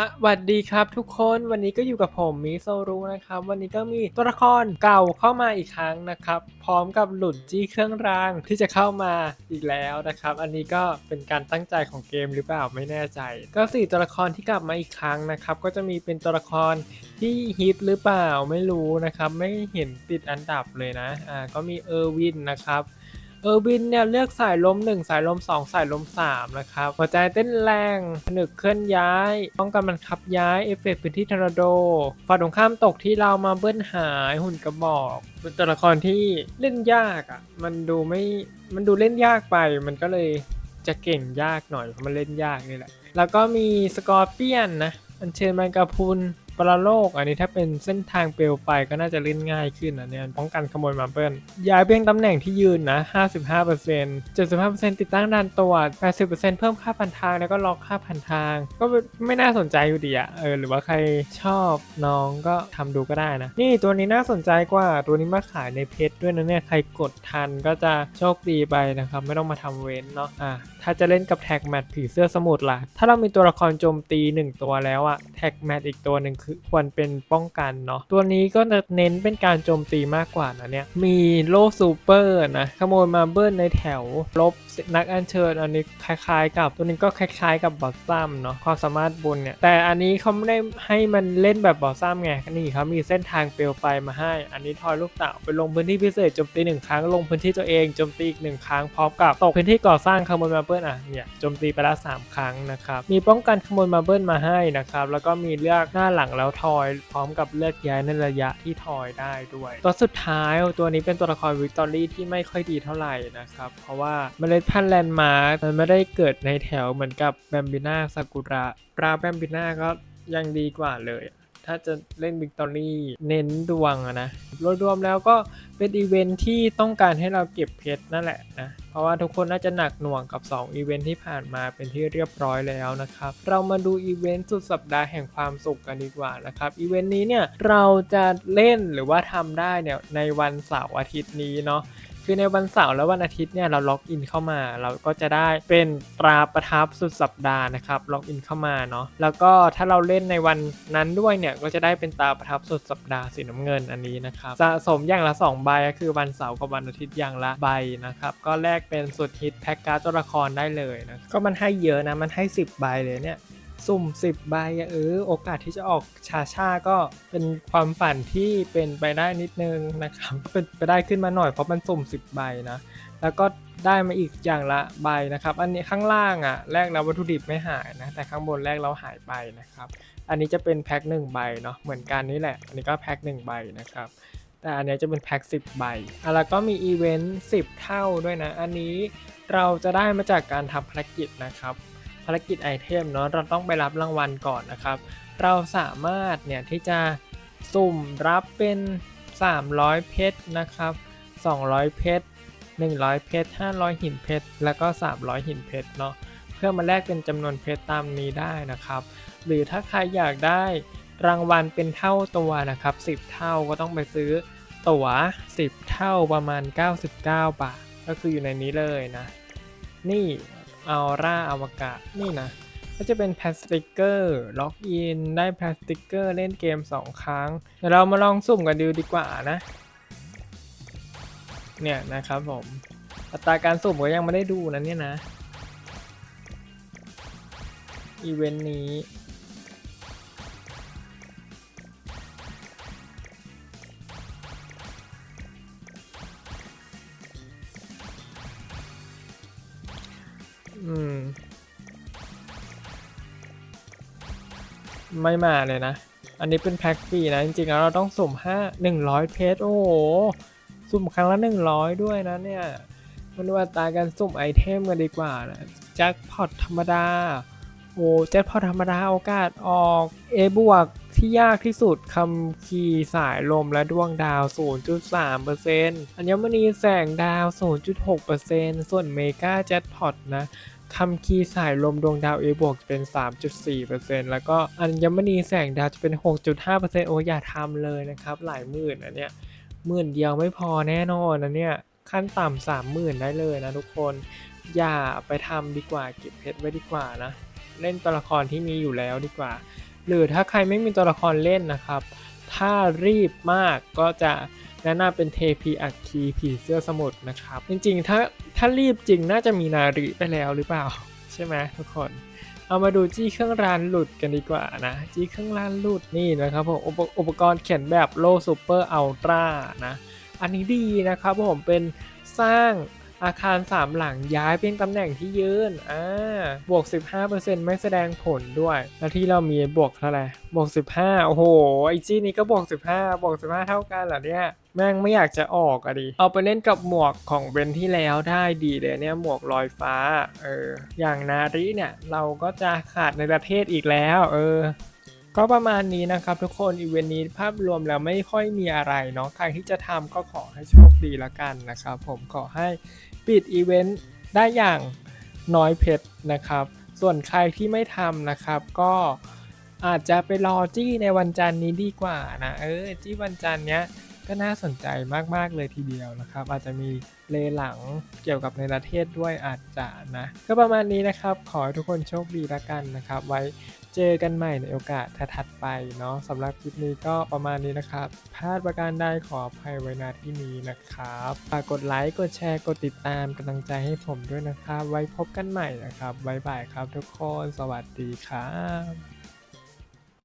สวัสดีครับทุกคนวันนี้ก็อยู่กับผมมิโซรุนะครับ วันนี้ก็มีตัวละครเก่าเข้ามาอีกครั้งนะครับ พร้อมกับหลุดจี้เครื่องรางที่จะเข้ามาอีกแล้วนะครับ อันนี้ก็เป็นการตั้งใจของเกมหรือเปล่าไม่แน่ใจ ก็สี่ตัวละครที่กลับมาอีกครั้งนะครับ ก็จะมีเป็นตัวละครที่ฮิตหรือเปล่าไม่รู้นะครับ ไม่เห็นติดอันดับเลยนะอ่าก็มีเออร์วินนะครับ เออร์วินเนี่ยเลือกสายลม 1 สายลม 2 สายลม 3 นะครับ หัวใจเต้นแรงผนึกเคลื่อนย้ายป้องกันบังคับย้ายเอฟเฟกต์พื้นที่ทอร์นาโดฝ่ายตรงข้ามตกที่เรามาเบิ้ลหายหุ่นกระบอกเป็นตัวละครที่เล่นยากอะ่ะ มันดูไม่มันดูเล่นยากไป มันก็เลยจะเก่งยากหน่อยเพราะมันเล่นยากนี่แหละ แล้วก็มีสกอร์เปียนนะอัญเชิญแมงกะพุน ปรโลก อันนี้ถ้าเป็นเส้นทางเปลวไฟก็น่าจะเล่นง่ายขึ้นนะเนี่ยป้องกันขโมยมาเปิลย้ายเพียงตำแหน่งที่ยืนนะ 55% 75%ติดตั้งด่านตรวจ 80%เพิ่มค่าพันทางแล้วก็ล็อกค่าพันทาง ก็ไม่น่าสนใจอยู่ดีอะเออหรือว่าใครชอบน้องก็ทำดูก็ได้นะ นี่ตัวนี้น่าสนใจกว่าตัวนี้มาขายในเพจด้วยนะเนี่ยใครกดทันก็จะโชคดีไปนะครับ ไม่ต้องมาทำเว้นเนาะอะถ้าจะเล่นกับแท็กแมทผีเสื้อสมุทรล่ะ ถ้าเรามีตัวละครโจมตีหนึ่งตัวแล้วอะแท็กแมทอีกตัวหนึ่งคือควรเป็นป้องกันเนาะ ตัวนี้ก็จะเน้นเป็นการโจมตีมากกว่านะเนี่ย มีโล่ซูเปอร์นะ ขโมยมาเบิลในแถว ลบนักอัญเชิญอันนี้คล้ายๆ กับตัวนี้ก็คล้ายๆ กับบอสซัมเนาะ ความสามารถบนเนี่ย แต่อันนี้เขาไม่ได้ให้มันเล่นแบบบอสซัมไง นี่เขามีเส้นทางเปลวไฟมาให้ อันนี้ทอยลูกเต่าไปลงพื้นที่พิเศษโจมตีหนึ่งครั้ง ลงพื้นที่ตัวเองโจมตีอีกหนึ่งครั้งพร้อมกับตกพื้นที่ก่อสร้างขโมยมาเบิลอะเนี่ยโจมตีไปแล้วสามครั้งนะครับมีป้องกันขโมยมาเบิลมาให้นะครับแล้วก็มีเลือกหน้าหลังแล้วทอย พร้อมกับเลือกย้ายในระยะที่ทอยได้ด้วย ตัวสุดท้ายตัวนี้เป็นตัวละครวิกตอรี่ที่ไม่ค่อยดีเท่าไหร่นะครับเพราะว่าเมล็ดพันธุ์แลนด์มาร์มันไม่ได้เกิดในแถวเหมือนกับแบมบิน่าซากุระปลาแบมบิน่าก็ยังดีกว่าเลยถ้าจะเล่นวิกตอรี่เน้นดวงอะนะรวมแล้วก็เป็นอีเวนท์ที่ต้องการให้เราเก็บเพชรนั่นแหละนะ ราะว่าทุกคนน่าจะหนักหน่วงกับ 2 อีเวนท์ที่ผ่านมาเป็นที่เรียบร้อยแล้วนะครับ เรามาดูอีเวนต์สุดสัปดาห์แห่งความสุขกันดีกว่านะครับอีเวนต์นี้เนี่ยเราจะเล่นหรือว่าทำได้เนี่ยในวันเสาร์อาทิตย์นี้เนาะ คือในวันเสาร์และวันอาทิตย์เนี่ยเราล็อกอินเข้ามา เราก็จะได้เป็นตราประทับสุดสัปดาห์นะครับล็อกอินเข้ามาเนาะแล้วก็ถ้าเราเล่นในวันนั้นด้วยเนี่ยก็จะได้เป็นตราประทับสุดสัปดาห์สีน้ำเงินอันนี้นะครับสะสมอย่างละ2ใบก็คือวันเสาร์กับวันอาทิตย์อย่างละใบนะครับก็แลกเป็นสุดฮิตแพ็กการ์ดตัวละครได้เลยนะก็มันให้เยอะนะมันให้ 10 ใบเลยเนี่ย สุ่ม 10 ใบเออโอกาสที่จะออกชาชาก็เป็นความฝันที่เป็นไปได้นิดนึงนะครับเป็นไปได้ขึ้นมาหน่อยเพราะมันสุ่ม 10 ใบนะแล้วก็ได้มาอีกอย่างละใบนะครับ อันนี้ข้างล่างอะ่ะแรกแล้ววัตถุดิบไม่หายนะแต่ข้างบนแรกเราหายไปนะครับ อันนี้จะเป็นแพ็ค1ใบเนาะเหมือนกันนี่แหละ อันนี้ก็แพ็ค1ใบนะครับแต่อันนี้จะเป็นแพ็ค10 ใบอะแล้วก็มีอีเวนต์10 เท่าด้วยนะ อันนี้เราจะได้มาจากการทำภารกิจนะครับารกิจไอเทมเนาะเราต้องไปรับรางวัลก่อนนะครับ เราสามารถเนี่ยที่จะสุ่มรับเป็น 300 เพชรนะครับ 200 เพชร 100 เพชร 500 หินเพชร แล้วก็ 300 หินเพชรเนาะเพื่อมาแลกเป็นจำนวนเพชรตามนี้ได้นะครับ หรือถ้าใครอยากได้รางวัลเป็นเท่าตัวนะครับ 10 เท่าก็ต้องไปซื้อตั๋ว 10 เท่าประมาณ 99 บาท ก็คืออยู่ในนี้เลยนะ นี่ อัลร่าอวกาศนี่นะ ก็จะเป็นแพสติกเกอร์ล็อกอินได้แพสติกเกอร์เล่นเกม 2 ครั้ง เดี๋ยวเรามาลองสุ่มกันดูดีกว่านะ เนี่ยนะครับผม อัตราการสุ่มก็ยังไม่ได้ดูนะเนี่ยนะ อีเวนต์นี้ อืม ไม่มาเลยนะ อันนี้เป็นแพ็กฟรีนะ จริงๆแล้วเราต้องสุ่มห้าหนึ่งร้อยเพชรโอ้โห สุ่มครั้งละหนึ่งร้อยด้วยนะเนี่ยมาดูอัตราการสุ่มไอเทมกันดีกว่านะแจ็คพอตธรรมดาโอ้แจ็คพอตธรรมดาโอกาสออก A บวก ที่ยากที่สุดคำคีย์สายลมและดวงดาว 0.3%อัญมณีแสงดาว 0.6%ส่วนเมกาแจ็คพอตนะคำคีย์สายลมดวงดาว A บวกจะเป็น 3.4%แล้วก็อัญมณีแสงดาวจะเป็น 6.5%โอ้อย่าทำเลยนะครับ หลายหมื่นอันเนี้ยหมื่นเดียวไม่พอแน่นอนนะเนี่ยขั้นต่ำสามหมื่นได้เลยนะทุกคน อย่าไปทำดีกว่าเก็บเพชรไว้ดีกว่านะ เล่นตัวละครที่มีอยู่แล้วดีกว่า หรือถ้าใครไม่มีตัวละครเล่นนะครับ ถ้ารีบมากก็จะแนะนำเป็นเทพีอัคคีผีเสื้อสมุทรนะครับ จริงๆ ถ้าถ้ารีบจริงน่าจะมีนาริไปแล้วหรือเปล่า ใช่ไหมทุกคนเอามาดูจี้เครื่องรานหลุดกันดีกว่านะ จี้เครื่องรานหลุดนี่นะครับผมอุปอุปกรณ์เขียนแบบโลซูเปอร์อัลตร้านะ อันนี้ดีนะครับผมเป็นสร้าง อาคาร3หลังย้ายเป็นตำแหน่งที่ยืนอ่าบวก 15%ไม่แสดงผลด้วย แล้วที่เรามีบวกเท่าไหร่บวก 15 โอ้โห ไอจี้นี้ก็บวก 15 บวก 15 เท่ากันเหรอเนี่ยแม่งไม่อยากจะออกอะดิ เอาไปเล่นกับหมวกของเบนที่แล้วได้ดีเลยเนี่ยหมวกลอยฟ้า เออ อย่างนาริเนี่ยเราก็จะขาดในประเทศอีกแล้ว เออ ก็ประมาณนี้นะครับทุกคนอีเวนต์นี้ภาพรวมแล้วไม่ค่อยมีอะไรเนาะ ใครที่จะทำก็ขอให้โชคดีละกันนะครับผมขอให้ ปิดอีเวนต์ได้อย่างน้อยเพชรนะครับ ส่วนใครที่ไม่ทำนะครับ ก็อาจจะไปรอจี้ในวันจันทร์นี้ดีกว่านะ เออ จี้วันจันทร์เนี้ยก็น่าสนใจมาก ๆ เลยทีเดียวนะครับ อาจจะมีเลหลังเกี่ยวกับในประเทศด้วยอาจจะนะ ก็ประมาณนี้นะครับ ขอให้ทุกคนโชคดีละกันนะครับ ไว้ เจอกันใหม่ในโอกาสถัดไปเนาะสำหรับคลิปนี้ก็ประมาณนี้นะครับ พลาดประการใดขออภัยไว้ณที่นี้นะครับฝากกดไลค์กดแชร์กดติดตามกำลังใจให้ผมด้วยนะครับ ไว้พบกันใหม่นะครับบ๊ายบายครับทุกคนสวัสดีครับ